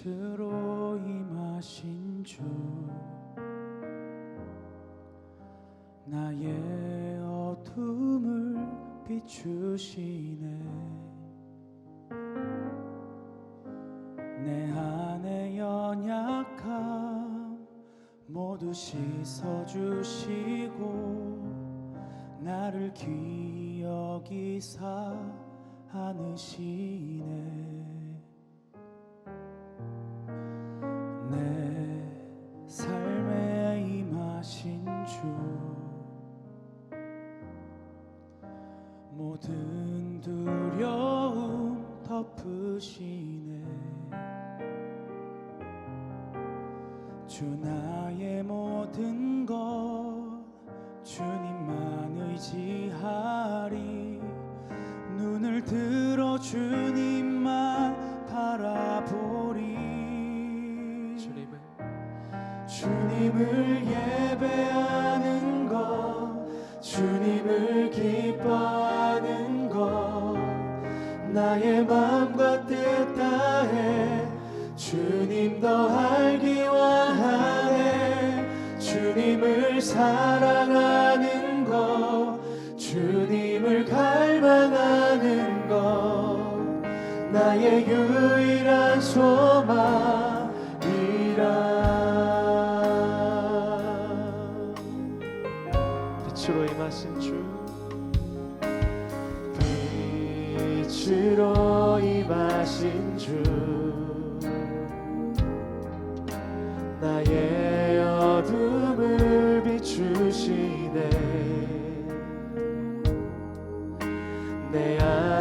빛으로 임하신 주 나의 어둠을 비추시네. 내 안의 연약함 모두 씻어주시고 나를 기억이사 않으시네 주 나의 모든 것 주님만 의지하리. 눈을 들어 주님만 바라보리. 주님을. 주님을 예배하는 것 주님을 기뻐하는 것 나의 마음과 뜻 다해 주님 더 알기 사랑하는 것 주님을 갈망하는 것 나의 유일한 소망이라. 빛으로 임하신 주. 빛으로 임하신 주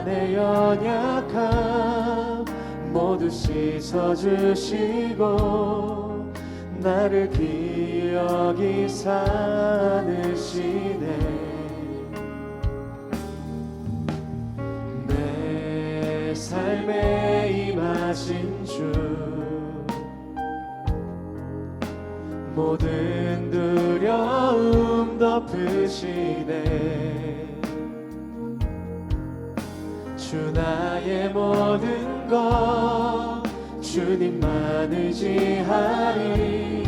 내 연약함 모두 씻어주시고 나를 기억이 사느시네. 내 삶에 임하신 주 모든 두려움 덮으시네 주 나의 모든 것 주님만 의지하리.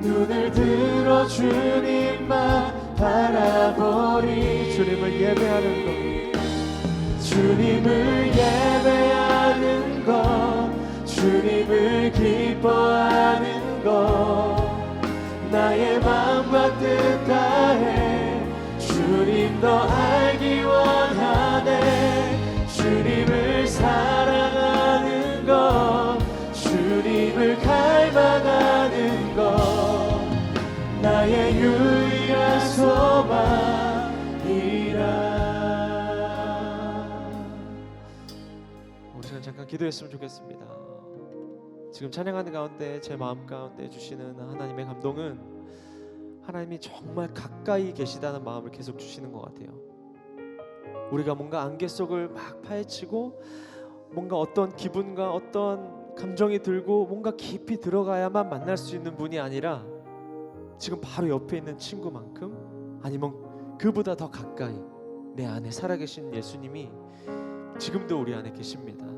눈을 들어 주님만 바라보리. 주님을 예배하는 것. 주님을 예배하는 것. 주님을 기뻐하는 것. 나의 마음과 뜻 다해 주님 더 잠깐 기도했으면 좋겠습니다. 지금 찬양하는 가운데 제 마음 가운데 주시는 하나님의 감동은 하나님이 정말 가까이 계시다는 마음을 계속 주시는 것 같아요. 우리가 뭔가 안개 속을 막 파헤치고 뭔가 어떤 기분과 어떤 감정이 들고 뭔가 깊이 들어가야만 만날 수 있는 분이 아니라 지금 바로 옆에 있는 친구만큼 아니면 그보다 더 가까이 내 안에 살아계신 예수님이 지금도 우리 안에 계십니다.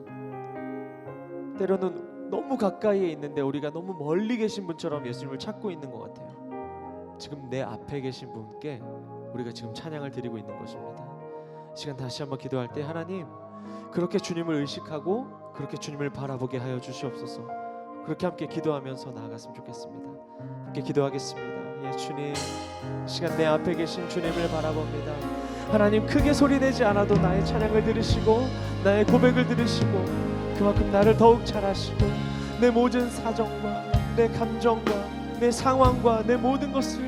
때로는 너무 가까이에 있는데 우리가 너무 멀리 계신 분처럼 예수님을 찾고 있는 것 같아요. 지금 내 앞에 계신 분께 우리가 지금 찬양을 드리고 있는 것입니다. 이 시간 다시 한번 기도할 때 하나님 그렇게 주님을 의식하고 그렇게 주님을 바라보게 하여 주시옵소서. 그렇게 함께 기도하면서 나아갔으면 좋겠습니다. 함께 기도하겠습니다. 예 주님 이 시간 내 앞에 계신 주님을 바라봅니다. 하나님 크게 소리 내지 않아도 나의 찬양을 들으시고 나의 고백을 들으시고 그만큼 나를 더욱 잘 아시고 내 모든 사정과 내 감정과 내 상황과 내 모든 것을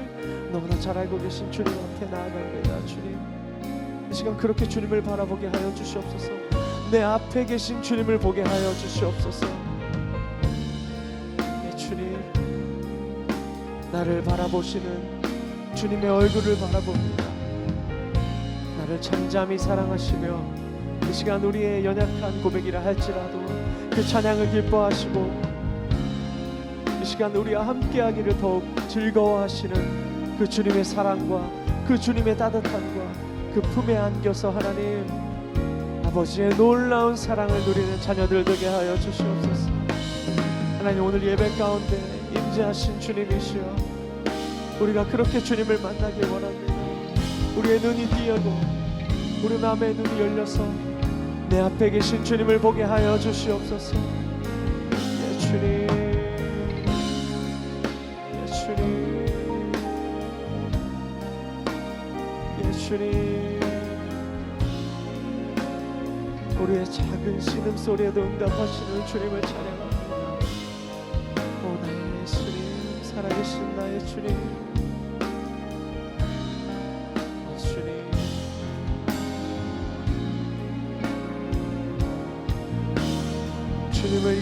너무나 잘 알고 계신 주님 앞에 나아갑니다 주님. 이 시간 그렇게 주님을 바라보게 하여 주시옵소서. 내 앞에 계신 주님을 보게 하여 주시옵소서. 네, 주님. 나를 바라보시는 주님의 얼굴을 바라봅니다. 나를 잠잠히 사랑하시며 이 시간 우리의 연약한 고백이라 할지라도 그 찬양을 기뻐하시고 이 시간 우리와 함께하기를 더욱 즐거워하시는 그 주님의 사랑과 그 주님의 따뜻함과 그 품에 안겨서 하나님 아버지의 놀라운 사랑을 누리는 자녀들 되게 하여 주시옵소서. 하나님 오늘 예배 가운데 임재하신 주님이시여 우리가 그렇게 주님을 만나길 원합니다. 우리의 눈이 띄어고 우리 마음의 눈이 열려서 내 앞에 계신 주님을 보게 하여 주시옵소서. 예 주님. 예 주님. 예 주님. 우리의 작은 신음소리에도 응답하시는 주님을 찬양합니다. 오 나의 예수님. 살아계신 나의 주님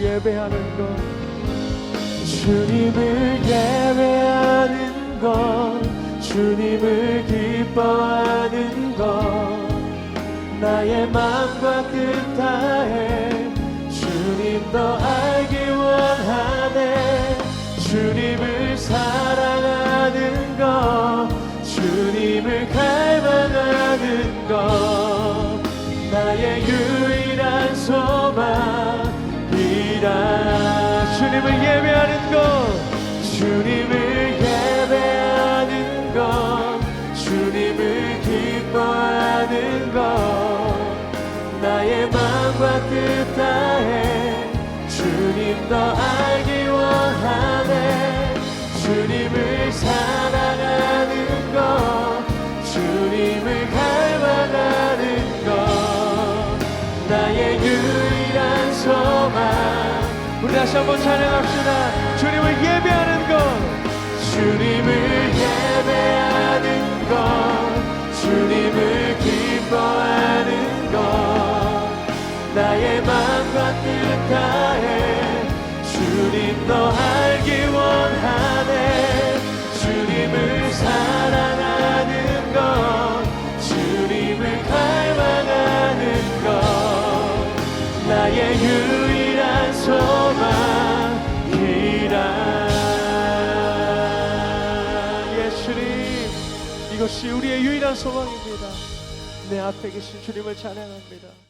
예배하는 것 주님을 예배하는 것 주님을 기뻐하는 것 나의 마음과 뜻 다해 주님 더 알 주님을 예배하는 것. 주님을 예배하는 것. 주님을 기뻐하는 것. 나의 마음과 뜻 다해 주님 더 알기 원하네. 주님을 사랑하는 것. 주님을 갈망하는 것. 나의 유일한 소망 우리 다시 한번 찬양합시다. 주님을 예배하는 것. 주님을 예배하는 것. 주님을 기뻐하는 것. 나의 마음과 뜻 다해 주님 더 알기 원하네. 주님을 사랑하는 것. 주님을 갈망하는 것. 나의 유 일한 소망이라 예수님 이것이 우리의 유일한 소망입니다. 내 앞에 계신 주님을 찬양합니다